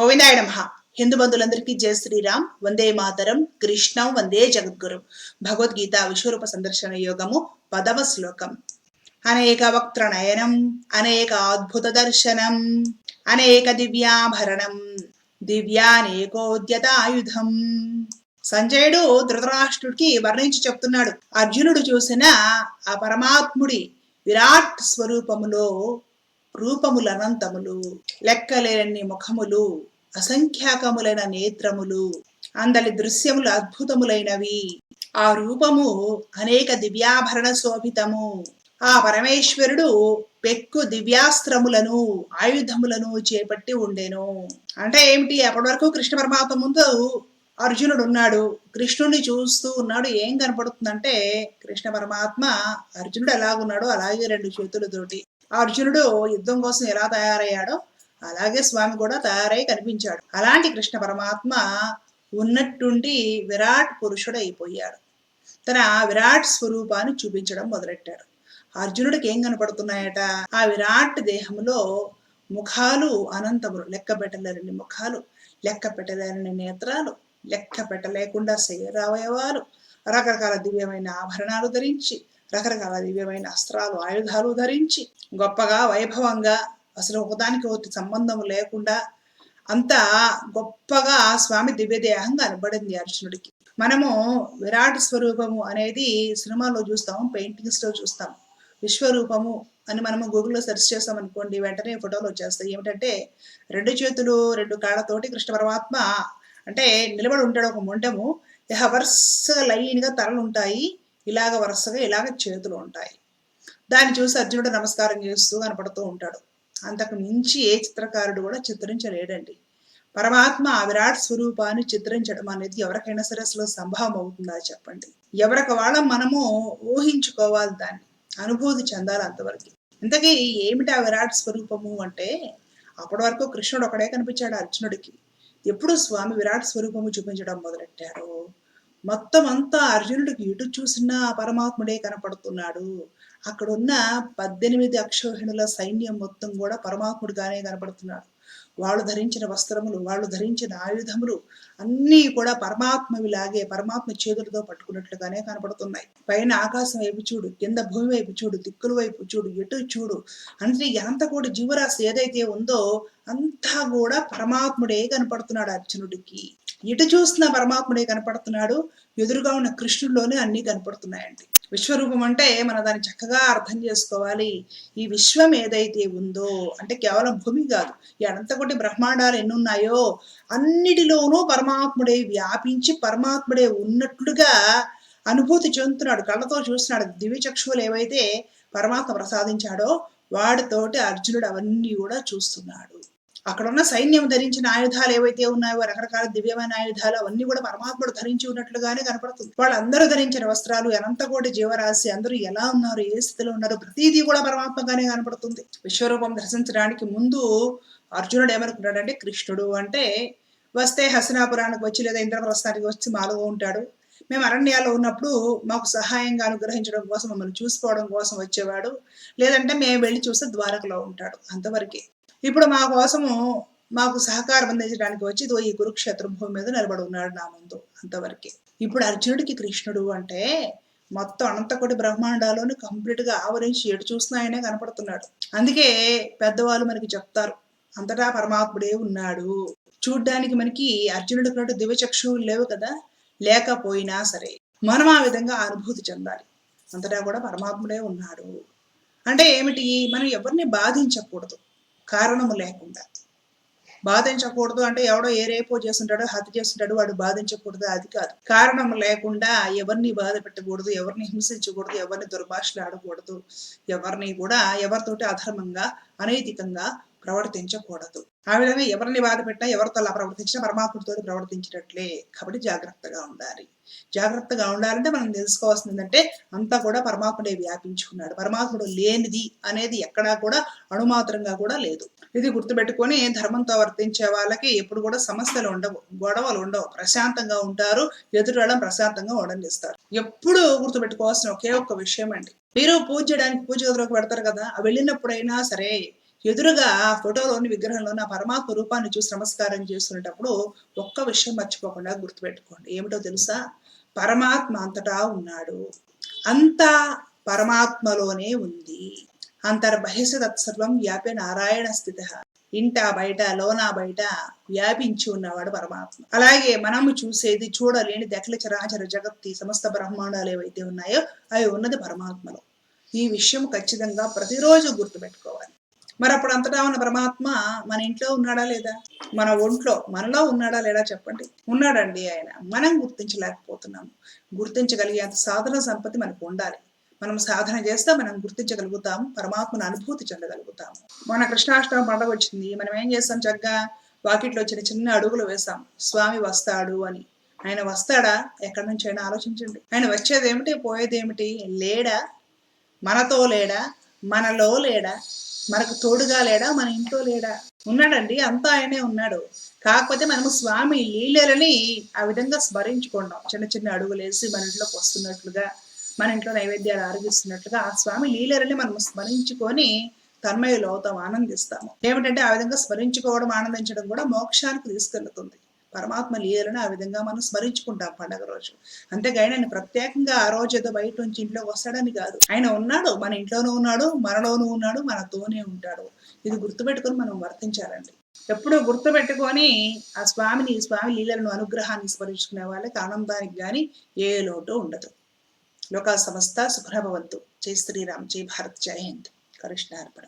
గోవిందాయ నమ హిందూ బంధువులందరికీ జయ శ్రీరామ్. వందే మాతరం. కృష్ణం. వందే జగద్గురు. భగవద్గీత విశ్వరూప సందర్శన యోగము పదవ శ్లోకం. అనేక వక్త్ర నయనం అనేక అద్భుత దర్శనం. అనేక దివ్యాభరణం. దివ్యానేకోద్యత ఆయుధం సంజయుడు ధృతరాష్ట్రుడికి వర్ణించి చెప్తున్నాడు. అర్జునుడు చూసిన ఆ పరమాత్ముడి విరాట్ స్వరూపములో రూపములనంతములు లెక్కలేని ముఖములు అసంఖ్యాకములైన నేత్రములు అందలి దృశ్యములు అద్భుతములైనవి. ఆ రూపము అనేక దివ్యాభరణ శోభితము. ఆ పరమేశ్వరుడు పెక్కు దివ్యాస్త్రములను ఆయుధములను చేపట్టి ఉండెను. అంటే ఏమిటి? అప్పటి వరకు కృష్ణ పరమాత్మ ముందు అర్జునుడు ఉన్నాడు కృష్ణుడిని చూస్తూ ఉన్నాడు. ఏం కనపడుతుందంటే కృష్ణ పరమాత్మ అర్జునుడు ఎలాగున్నాడో అలాగే రెండు చేతులతోటి. అర్జునుడు యుద్ధం కోసం ఎలా తయారయ్యాడో అలాగే స్వామి కూడా తయారై కనిపించాడు. అలాంటి కృష్ణ పరమాత్మ ఉన్నట్టుండి విరాట్ పురుషుడు అయిపోయాడు తన విరాట్ స్వరూపాన్ని చూపించడం మొదలెట్టాడు. అర్జునుడికి ఏం కనపడుతున్నాయట? ఆ విరాట్ దేహంలో ముఖాలు అనంతములు లెక్క పెట్టలేని ముఖాలు లెక్క పెట్టలేని నేత్రాలు లెక్క పెట్టలేకుండా శరీరావయవాలు రకరకాల దివ్యమైన ఆభరణాలు ధరించి రకరకాల దివ్యమైన అస్త్రాలు ఆయుధాలు ధరించి గొప్పగా వైభవంగా అసలు ఒకదానికి ఒకటి సంబంధం లేకుండా అంత గొప్పగా స్వామి దివ్యదేహం కనబడింది అర్జునుడికి. మనము విరాట్ స్వరూపము అనేది సినిమాలో చూస్తాం పెయింటింగ్స్లో చూస్తాం విశ్వరూపము అని మనము గూగుల్లో సెర్చ్ చేస్తాం అనుకోండి వెంటనే ఫోటోలు వచ్చేస్తాయి. ఏమిటంటే రెండు చేతులు రెండు కాళ్ళతోటి కృష్ణ పరమాత్మ అంటే నిలబడి ఉంటాడు ఒక మొండము. వరుసగా లైన్గా తలలు ఉంటాయి. ఇలాగ వరుసగా ఇలాగ చేతులు ఉంటాయి. దాన్ని చూసి అర్జునుడు నమస్కారం చేస్తూ కనపడుతూ ఉంటాడు. అంతకు మించి ఏ చిత్రకారుడు కూడా చిత్రించలేడండి. పరమాత్మ ఆ విరాట్ స్వరూపాన్ని చిత్రించడం అనేది ఎవరికైనా సరే అసలు సంభవం అవుతుందా చెప్పండి. ఎవరికి వాళ్ళం మనము ఊహించుకోవాలి దాన్ని. అనుభూతి చెందాలి అంతవరకు. ఇంతకీ ఏమిటి ఆ విరాట్ స్వరూపము అంటే? అప్పటి వరకు కృష్ణుడు ఒకడే కనిపించాడు అర్జునుడికి. ఎప్పుడు స్వామి విరాట్ స్వరూపము చూపించడం మొదలెట్టారు? మొత్తం అంతా అర్జునుడికి ఇటు చూసినా పరమాత్ముడే కనపడుతున్నాడు. అక్కడున్న పద్దెనిమిది అక్షోహిణుల సైన్యం మొత్తం కూడా పరమాత్ముడిగానే కనపడుతున్నాడు. వాళ్ళు ధరించిన వస్త్రములు వాళ్ళు ధరించిన ఆయుధములు అన్నీ కూడా పరమాత్మవిలాగే పరమాత్మ చేతులతో పట్టుకున్నట్లుగానే కనపడుతున్నాయి. పైన ఆకాశం వైపు చూడు కింద భూమి వైపు చూడు దిక్కుల వైపు చూడు ఎటు చూడు అంటే ఎంత కూడా జీవరాశి ఏదైతే ఉందో అంతా కూడా పరమాత్ముడే కనపడుతున్నాడు అర్జునుడికి. ఎటు చూసిన పరమాత్ముడే కనపడుతున్నాడు ఎదురుగా ఉన్న కృష్ణుల్లోనే అన్నీ కనపడుతున్నాయండి. విశ్వరూపం అంటే మనం దాన్ని చక్కగా అర్థం చేసుకోవాలి. ఈ విశ్వం ఏదైతే ఉందో అంటే కేవలం భూమి కాదు ఈ అనంతకోటి బ్రహ్మాండాలు ఎన్ని ఉన్నాయో అన్నిటిలోనూ పరమాత్ముడే వ్యాపించి పరమాత్ముడే ఉన్నట్లుగా అనుభూతి చెందుతున్నాడు. కళ్ళతో చూస్తున్నాడు. దివ్యచక్షువులు ఏవైతే పరమాత్మ ప్రసాదించాడో వాడితోటి అర్జునుడు అవన్నీ కూడా చూస్తున్నాడు. అక్కడ ఉన్న సైన్యం ధరించిన ఆయుధాలు ఏవైతే ఉన్నాయో రకరకాల దివ్యమైన ఆయుధాలు అవన్నీ కూడా పరమాత్ముడు ధరించి ఉన్నట్లుగానే కనపడుతుంది. వాళ్ళందరూ ధరించిన వస్త్రాలు అనంతకోటి జీవరాశి అందరూ ఎలా ఉన్నారు ఏ స్థితిలో ఉన్నారు ప్రతిదీ కూడా పరమాత్మగానే కనపడుతుంది. విశ్వరూపం దర్శించడానికి ముందు అర్జునుడు ఏమనుకున్నాడంటే కృష్ణుడు అంటే వస్తే హసనాపురానికి వచ్చి లేదా ఇంద్రప్రస్థానికి వచ్చి మాలుగా ఉంటాడు. మేము అరణ్యాల్లో ఉన్నప్పుడు మాకు సహాయంగా అనుగ్రహించడం కోసం మమ్మల్ని చూసుకోవడం కోసం వచ్చేవాడు. లేదంటే మేము వెళ్ళి చూస్తే ద్వారకలో ఉంటాడు. అంతవరకే. ఇప్పుడు మా కోసము మాకు సహకారం అందించడానికి వచ్చి ఇదో ఈ కురుక్షేత్ర భూమి మీద నిలబడి ఉన్నాడు నా ముందు అంతవరకే. ఇప్పుడు అర్జునుడికి కృష్ణుడు అంటే మొత్తం అనంతకోటి బ్రహ్మాండాలోని కంప్లీట్గా ఆవరించి ఎటు చూస్తున్నాయనే కనపడుతున్నాడు. అందుకే పెద్దవాళ్ళు మనకి చెప్తారు అంతటా పరమాత్ముడే ఉన్నాడు. చూడ్డానికి మనకి అర్జునుడికి ఉన్నట్టు దివ్యచక్షువులు లేవు కదా లేకపోయినా సరే మనం ఆ విధంగా అనుభూతి చెందాలి. అంతటా కూడా పరమాత్ముడే ఉన్నాడు. అంటే ఏమిటి? మనం ఎవరిని బాధించకూడదు. కారణము లేకుండా. బాధించకూడదు అంటే ఎవడో ఏ రేపో చేస్తుంటాడో హత్య చేస్తుంటాడు వాడు బాధించకూడదు అది కాదు. కారణం లేకుండా ఎవరిని బాధ పెట్టకూడదు ఎవరిని హింసించకూడదు ఎవరిని దుర్భాషలు ఆడకూడదు ఎవరిని కూడా ఎవరితోటి అధర్మంగా అనైతికంగా ప్రవర్తించకూడదు. ఆ విధంగా ఎవరిని బాధ పెట్టా ఎవరితో అలా ప్రవర్తించినా పరమాత్ముడితో ప్రవర్తించినట్లే కాబట్టి జాగ్రత్తగా ఉండాలి. జాగ్రత్తగా ఉండాలంటే మనం తెలుసుకోవాల్సింది ఏంటంటే అంతా కూడా పరమాత్ముడే వ్యాపించుకున్నాడు. పరమాత్ముడు లేనిది అనేది ఎక్కడా కూడా అణుమాత్రంగా కూడా లేదు. ఇది గుర్తుపెట్టుకొని ధర్మంతో వర్తించే వాళ్ళకి ఎప్పుడు కూడా సమస్యలు ఉండవు గొడవలు ఉండవు. ప్రశాంతంగా ఉంటారు ఎదురడం ప్రశాంతంగా ఉండనిస్తారు ఎప్పుడు గుర్తుపెట్టుకోవాల్సిన ఒకే ఒక్క విషయం అండి. మీరు పూజ చేయడానికి పూజ గదిలోకి పెడతారు కదా ఆ వెళ్ళినప్పుడైనా సరే ఎదురుగా ఫోటోలోని విగ్రహంలోని ఆ పరమాత్మ రూపాన్ని చూసి నమస్కారం చేస్తున్నప్పుడు ఒక్క విషయం మర్చిపోకుండా గుర్తుపెట్టుకోండి. ఏమిటో తెలుసా? పరమాత్మ అంతటా ఉన్నాడు. అంతా పరమాత్మలోనే ఉంది. అంతర్బహిష తత్సర్వం వ్యాపే నారాయణ స్థిత. ఇంట బయట లోన బయట వ్యాపించి ఉన్నవాడు పరమాత్మ. అలాగే మనము చూసేది చూడలేని దఖల చరాచర జగత్తి సమస్త బ్రహ్మాండాలు ఏవైతే ఉన్నాయో అవి ఉన్నది పరమాత్మలో. ఈ విషయం ఖచ్చితంగా ప్రతిరోజు గుర్తుపెట్టుకోవాలి. మరి అప్పుడు అంతటా ఉన్న పరమాత్మ మన ఇంట్లో ఉన్నాడా లేదా? మన ఒంట్లో మనలో ఉన్నాడా లేడా చెప్పండి. ఉన్నాడండి ఆయన. మనం గుర్తించలేకపోతున్నాము గుర్తించగలిగేంత సాధన సంపత్తి మనకు ఉండాలి. మనం సాధన చేస్తే మనం గుర్తించగలుగుతాము పరమాత్మను అనుభూతి చెందగలుగుతాము మన కృష్ణాష్టమి పండగ వచ్చింది. మనం ఏం చేస్తాం చక్కగా వాకిట్లో చిన్న చిన్న అడుగులు వేసాం స్వామి వస్తాడు అని. ఆయన వస్తాడా? ఎక్కడి నుంచి అయినా ఆలోచించండి. ఆయన వచ్చేది ఏమిటి పోయేది ఏమిటి లేడా? మనతో లేడా? మనలో లేడా? మనకు తోడుగా లేడా? మన ఇంట్లో లేడా? ఉన్నాడండి అంతా ఆయనే ఉన్నాడు. కాకపోతే మనము స్వామి లీలలని ఆ విధంగా స్మరించుకుంటాం. చిన్న చిన్న అడుగులేసి మన ఇంట్లోకి వస్తున్నట్లుగా మన ఇంట్లో నైవేద్యాలు ఆరగిస్తున్నట్లుగా ఆ స్వామి లీలలని మనం స్మరించుకొని తన్మయులు అవుతాం ఆనందిస్తాము. ఏమిటంటే ఆ విధంగా స్మరించుకోవడం ఆనందించడం కూడా మోక్షానికి తీసుకెళ్తుంది. పరమాత్మ లీలను ఆ విధంగా మనం స్మరించుకుంటాం పండగ రోజు. అంతేగాని ఆయన ప్రత్యేకంగా ఆ రోజు ఏదో బయట నుంచి ఇంట్లోకి వస్తాడని కాదు. ఆయన ఉన్నాడు మన ఇంట్లోనూ ఉన్నాడు మనలోనూ ఉన్నాడు మనతోనే ఉంటాడు. ఇది గుర్తుపెట్టుకొని మనం వర్తించాలండి. ఎప్పుడూ గుర్తుపెట్టుకొని ఆ స్వామిని స్వామి లీలలను అనుగ్రహాన్ని స్మరించుకునే వాళ్ళకి ఆనందానికి కానీ ఏ లోటు ఉండదు. లోకా సమస్త సుఖభవంతు జై శ్రీరామ్ జై భారత్ జై హింద్. కృష్ణార్పణ.